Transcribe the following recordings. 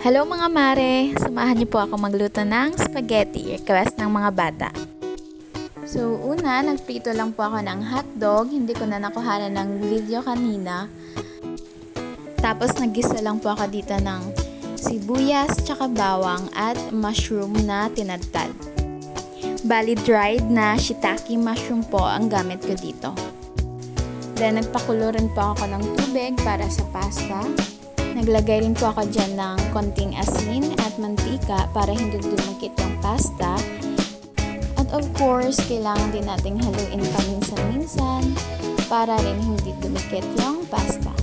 Hello mga mare! Samahan niyo po ako magluto ng spaghetti, request ng mga bata. So una, nagprito lang po ako ng hotdog, hindi ko na nakuhanan ng video kanina. Tapos naggisa lang po ako dito ng sibuyas, tsaka bawang at mushroom na tinadtad. Bali dried na shiitake mushroom po ang gamit ko dito. Then nagpakulo rin po ako ng tubig para sa pasta. Naglagay rin po ako dyan ng konting asin at mantika para hindi dumikit yung pasta. At of course, kailangan din nating haluin paminsan-minsan para rin hindi dumikit yung pasta.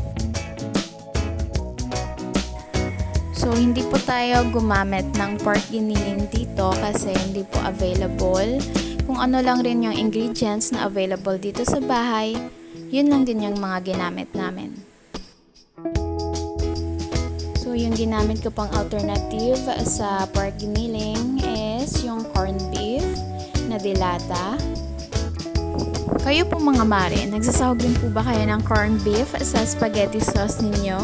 So, hindi po tayo gumamit ng pork giniling dito kasi hindi po available. Kung ano lang rin yung ingredients na available dito sa bahay, yun lang din yung mga ginamit namin. Yung ginamit ko pang alternative sa pork giniling is yung corned beef na dilata. Kayo po mga mare, nagsasahog din po ba kayo ng corned beef sa spaghetti sauce ninyo?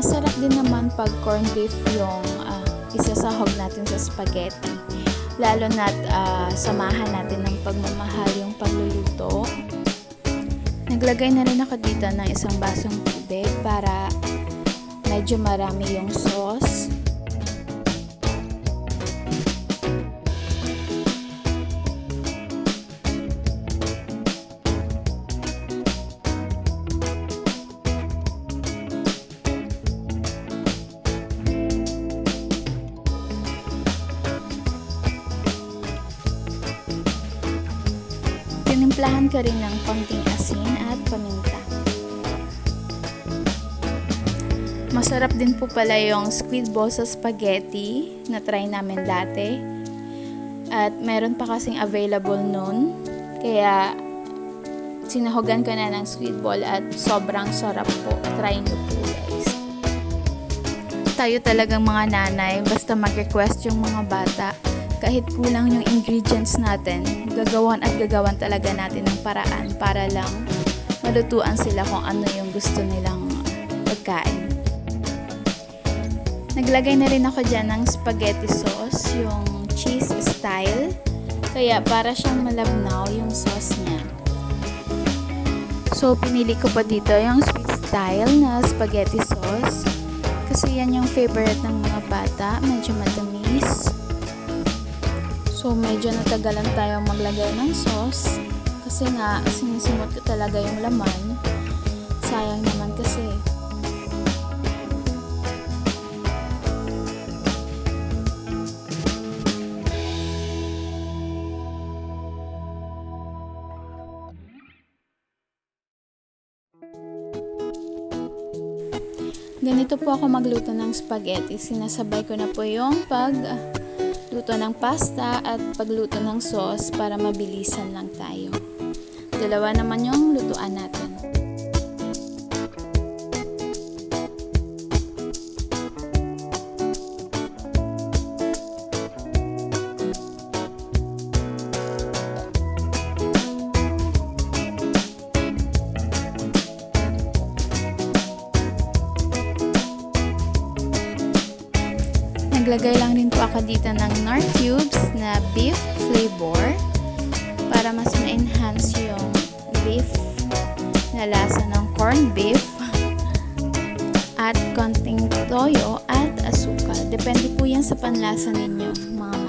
Masarap din naman pag corned beef yung uh, isasahog natin sa spaghetti. Lalo na't uh, samahan natin ng pagmamahal yung pagluluto. Naglagay na rin ako dito ng isang basong tubig para medyo marami yung sauce. Tinimplahan ko rin ng konting asin at paminta. Masarap din po pala yung squid ball sa spaghetti na try namin dati. At meron pa kasing available noon. Kaya sinahogan ko na ng squid ball at sobrang sarap po. Try nyo po guys. Tayo talagang mga nanay, basta mag-request yung mga bata kahit kulang yung ingredients natin, gagawan at gagawan talaga natin ng paraan para lang malutuan sila kung ano yung gusto nilang pagkain. Naglagay na rin ako dyan ng spaghetti sauce, yung cheese style. Kaya para siyang malabnaw yung sauce niya. So, pinili ko pa dito yung sweet style na spaghetti sauce. Kasi yan yung favorite ng mga bata, medyo matamis. So, medyo natagalan tayo maglagay ng sauce. Kasi nga, sinisimot ko talaga yung laman. Sayang naman kasi. Ganito po ako magluto ng spaghetti. Sinasabay ko na po yung pag luto ng pasta at pagluto ng sauce para mabilisan lang tayo. Dalawa naman yung lutuan natin. Naglagay lang rin po ako dito ng Nor Cubes na beef flavor para mas ma-enhance yung beef na lasa ng corned beef at konting toyo at asukal. Depende po yan sa panlasa ninyo, mga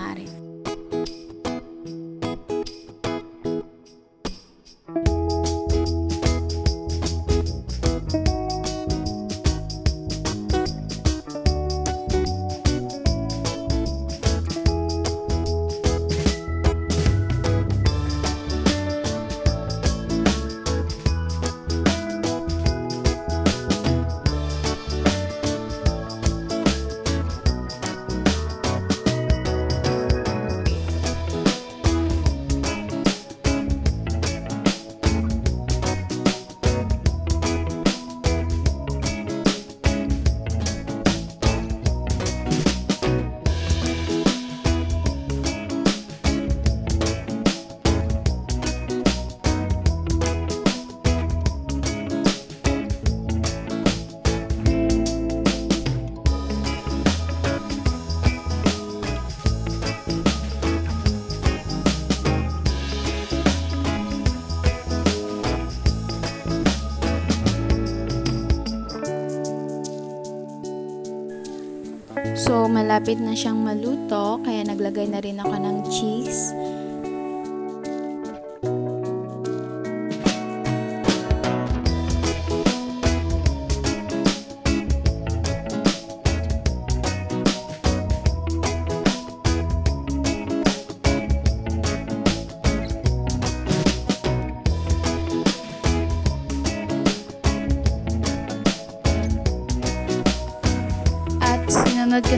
malapit na siyang maluto, kaya naglagay na rin ako ng cheese.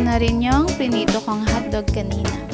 Na rin yung pinito kong hotdog kanina.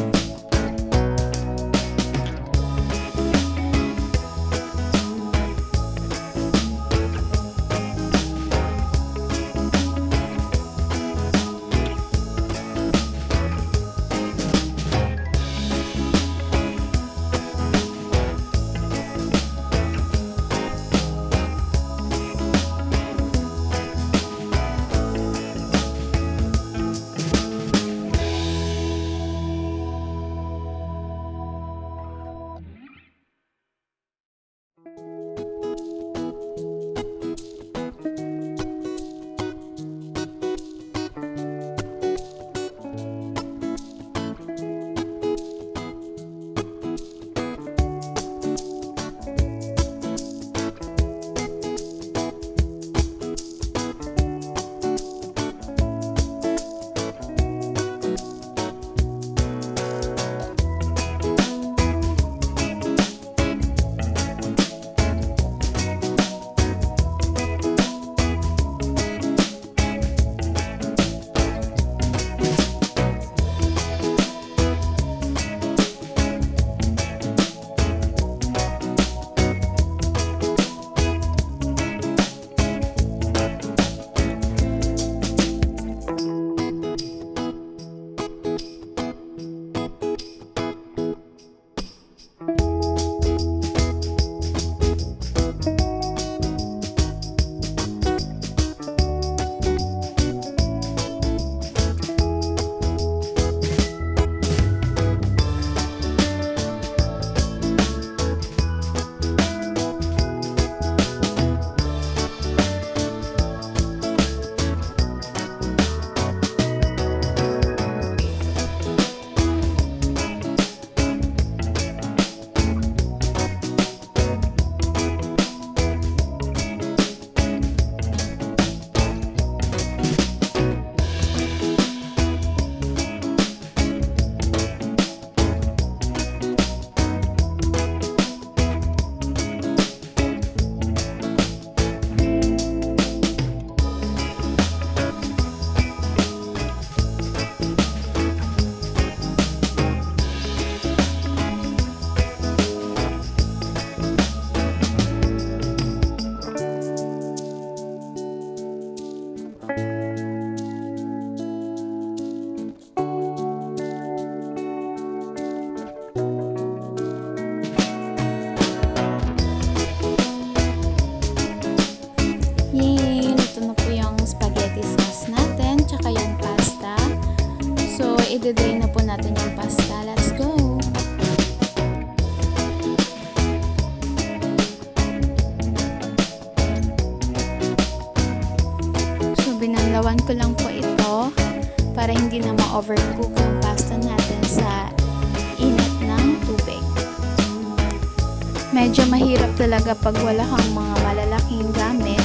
Medyo mahirap talaga pag wala kang mga malalaking gamit.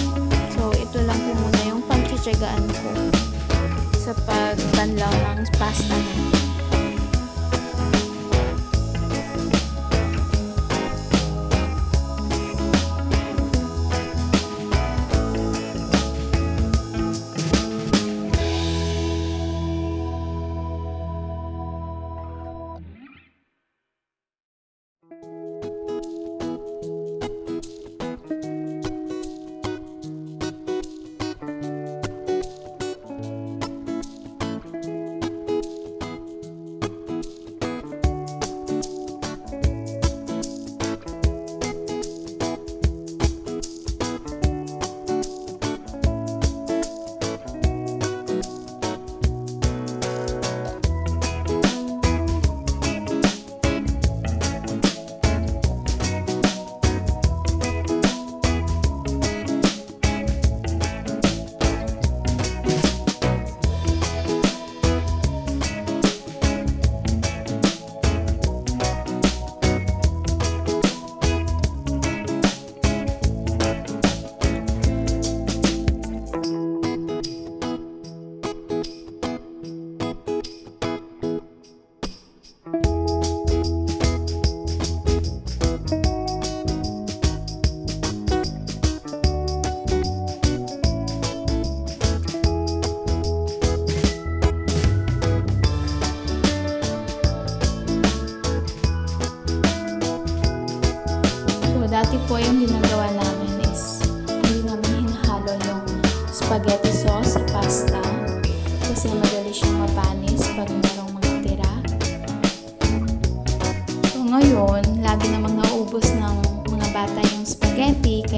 So, ito lang po muna yung pagtsatsagaan ko sa pagbanlaw ng pasta natin.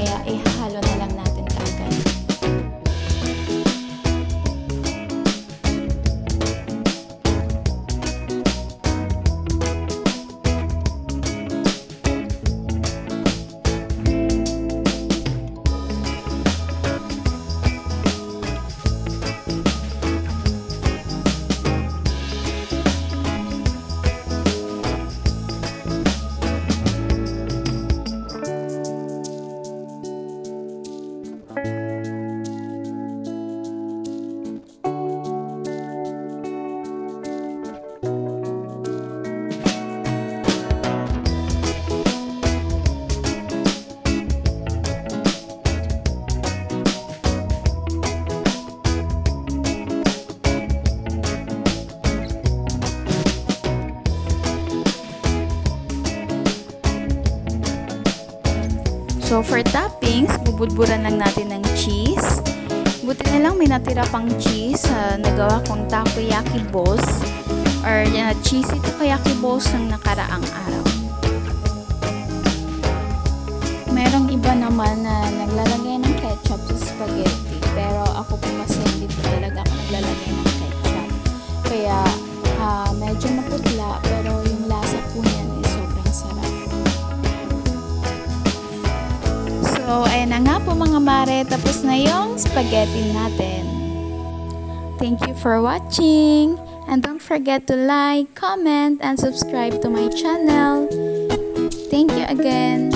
Spaghetti kaya for toppings, bubudburan lang natin ng cheese. Buti na lang may natira pang cheese sa nagawa kong takoyaki balls or uh, cheesy takoyaki balls ng nakaraang araw. Merong iba naman mare, tapos na yung spaghetti natin. Thank you for watching! And don't forget to like, comment, and subscribe to my channel. Thank you again!